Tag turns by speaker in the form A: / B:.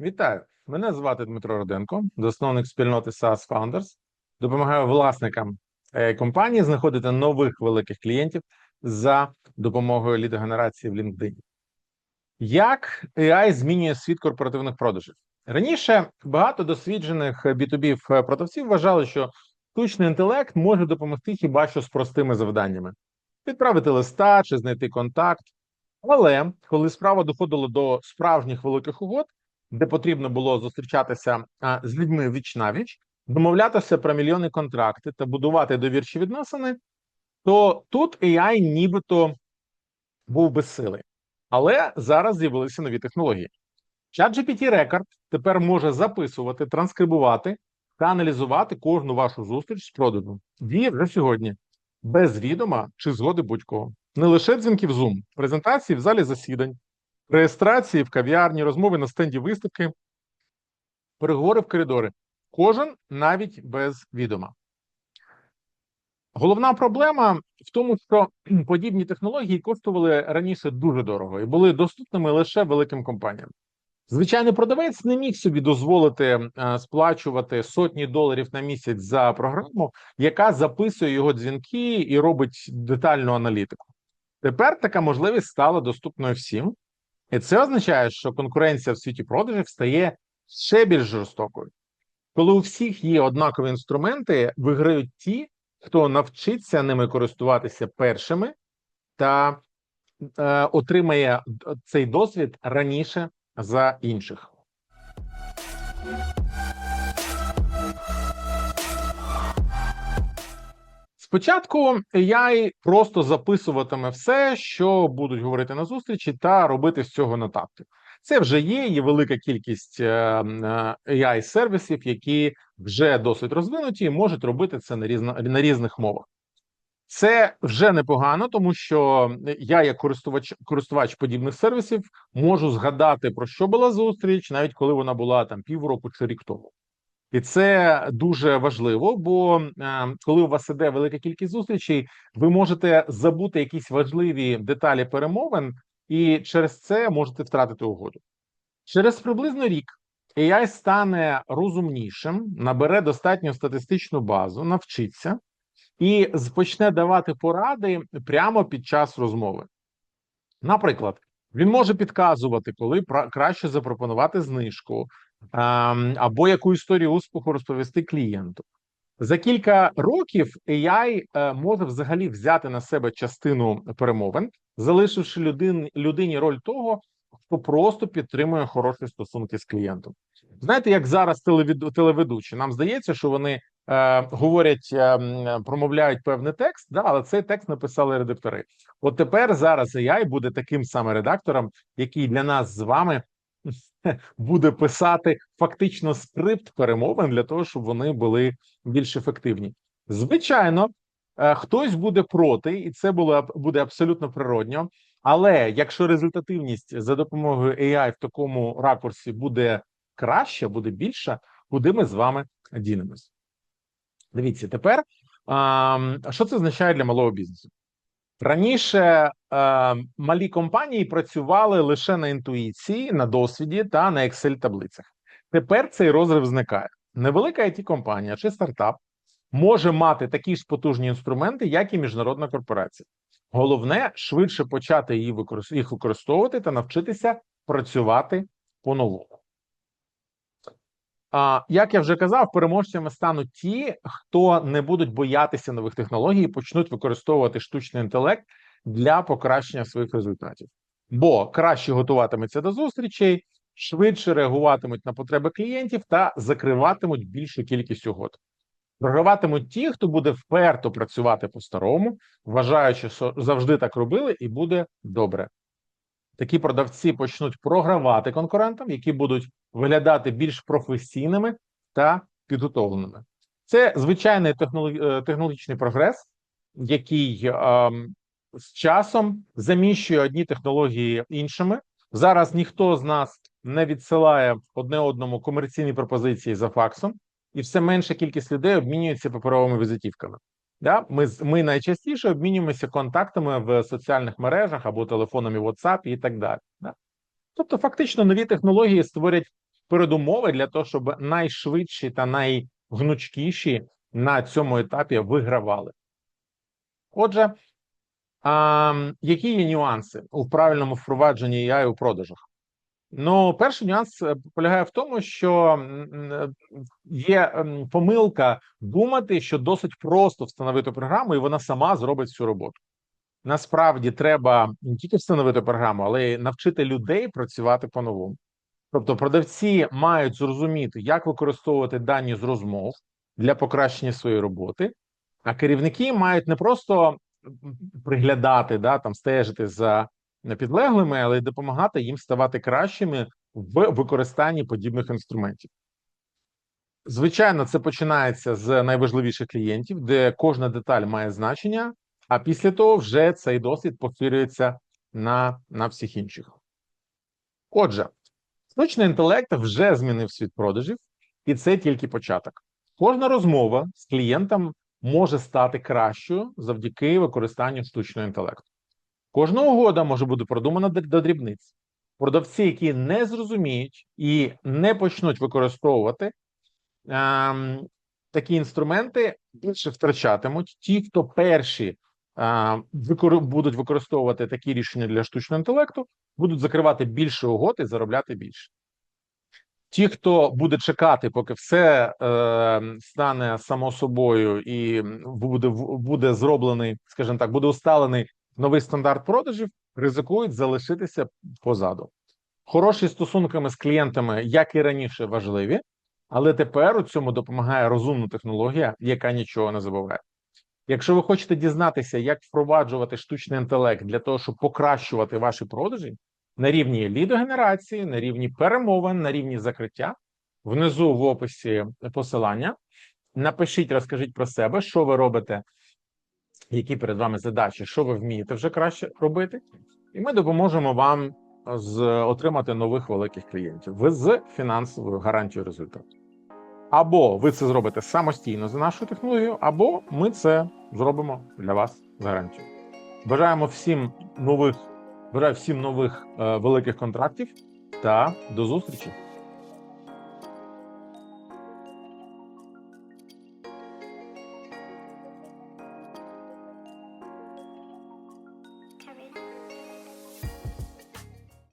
A: Вітаю! Мене звати Дмитро Роденко, засновник спільноти SaaS Founders. Допомагаю власникам е, компанії знаходити нових великих клієнтів за допомогою лідогенерації в LinkedIn. Як AI змінює світ корпоративних продажів? Раніше багато досвідчених B2B продавців вважали, що штучний інтелект може допомогти хіба що з простими завданнями: відправити листа чи знайти контакт. Але коли справа доходила до справжніх великих угод, де потрібно було зустрічатися з людьми віч на віч, домовлятися про мільйони контракти та будувати довірчі відносини, то тут AI нібито був безсилий. Але зараз з'явилися нові технології. ChatGPT Record тепер може записувати, транскрибувати та аналізувати кожну вашу зустріч з продажем. Діє вже сьогодні, без відома чи згоди будь-кого. Не лише дзвінки в Zoom, презентації в залі засідань, реєстрації в кав'ярні, розмови на стенді виставки, переговори в коридори. Кожен навіть без відома. Головна проблема в тому, що подібні технології коштували раніше дуже дорого і були доступними лише великим компаніям. Звичайний продавець не міг собі дозволити е, сплачувати сотні доларів на місяць за програму, яка записує його дзвінки і робить детальну аналітику. Тепер така можливість стала доступною всім, і це означає, що конкуренція в світі продажів стає ще більш жорстокою. Коли у всіх є однакові інструменти, виграють ті, хто навчиться ними користуватися першими та е, отримає цей досвід раніше за інших. Спочатку AI просто записуватиме все, що будуть говорити на зустрічі, та робити з цього нотатки. Це вже є. Є велика кількість ai сервісів, які вже досить розвинуті, і можуть робити це на різно, на різних мовах. Це вже непогано, тому що я, як користувач користувач подібних сервісів, можу згадати про що була зустріч, навіть коли вона була там півроку чи рік тому. І це дуже важливо, бо е, коли у вас іде велика кількість зустрічей, ви можете забути якісь важливі деталі перемовин, і через це можете втратити угоду. Через приблизно рік AI стане розумнішим, набере достатню статистичну базу, навчиться і почне давати поради прямо під час розмови. Наприклад, він може підказувати, коли краще запропонувати знижку або яку історію успіху розповісти клієнту. За кілька років AI е, може взагалі взяти на себе частину перемовин, залишивши людині, роль того, хто просто підтримує хороші стосунки з клієнтом. Знаєте, як зараз телеведучі, нам здається, що вони е, говорять, е, промовляють певний текст, да, але цей текст написали редактори. От тепер зараз AI буде таким самим редактором, який для нас з вами буде писати фактично скрипт перемовин для того, щоб вони були більш ефективні. Звичайно, е, хтось буде проти, і це було буде абсолютно природньо. Але якщо результативність за допомогою AI в такому ракурсі буде краща, буде більша, куди ми з вами дінемось? Дивіться, тепер що це означає для малого бізнесу? Раніше е, малі компанії працювали лише на інтуїції, на досвіді та на Excel таблицях. Тепер цей розрив зникає. Невелика it компанія чи стартап може мати такі ж потужні інструменти, як і міжнародна корпорація. Головне швидше почати їх використовувати та навчитися працювати по-новому. А як я вже казав, переможцями стануть ті, хто не будуть боятися нових технологій, і почнуть використовувати штучний інтелект для покращення своїх результатів, бо краще готуватиметься до зустрічей, швидше реагуватимуть на потреби клієнтів та закриватимуть більшу кількість угод. Програватимуть ті, хто буде вперто працювати по-старому, вважаючи, що завжди так робили, і буде добре такі продавці почнуть програвати конкурентам, які будуть виглядати більш професійними та підготовленими. Це звичайний е, технологічний прогрес, який е, з часом заміщує одні технології іншими. Зараз ніхто з нас не відсилає одне одному комерційні пропозиції за факсом, і все менша кількість людей обмінюється паперовими візитівками. Да? Ми ми найчастіше обмінюємося контактами в соціальних мережах або телефонами WhatsApp і так далі. Да? Тобто, фактично, нові технології створять передумови для того, щоб найшвидші та найгнучкіші на цьому етапі вигравали. Отже, а, які є нюанси у правильному впровадженні AI у продажах? Ну, перший нюанс е, полягає в тому, що м, є ем, помилка думати, що досить просто встановити програму, і вона сама зробить всю роботу. Насправді треба не тільки встановити програму, але й навчити людей працювати по-новому. Тобто, продавці мають зрозуміти, як використовувати дані з розмов для покращення своєї роботи, а керівники мають не просто приглядати, да, там стежити за підлеглими, але й допомагати їм ставати кращими в використанні подібних інструментів. Звичайно, це починається з найважливіших клієнтів, де кожна деталь має значення, а після того вже цей досвід поширюється на, на всіх інших. Отже, штучний інтелект вже змінив світ продажів, і це тільки початок. Кожна розмова з клієнтом може стати кращою завдяки використанню штучного інтелекту. Кожна угода може бути продумана до- дрібниць. Продавці, які не зрозуміють і не почнуть використовувати ем, такі інструменти, більше втрачатимуть. Ті, хто перші. Будуть використовувати такі рішення для штучного інтелекту, будуть закривати більше угод і заробляти більше. Ті, хто буде чекати, поки все е, стане само собою і буде, буде зроблений, скажімо так, буде усталений новий стандарт продажів, ризикують залишитися позаду. Хороші стосунками з клієнтами, як і раніше, важливі, але тепер у цьому допомагає розумна технологія, яка нічого не забуває. Якщо ви хочете дізнатися, як впроваджувати штучний інтелект для того, щоб покращувати ваші продажі на рівні лідогенерації, на рівні перемовин, на рівні закриття, внизу в описі посилання. Напишіть, розкажіть про себе, що ви робите, які перед вами задачі, що ви вмієте вже краще робити, і ми допоможемо вам з отримати нових великих клієнтів з фінансовою гарантією результату. Або ви це зробите самостійно за нашою технологією, або ми це зробимо для вас з гарантією. Бажаємо всім нових, бажаю всім нових е, великих контрактів та до зустрічі!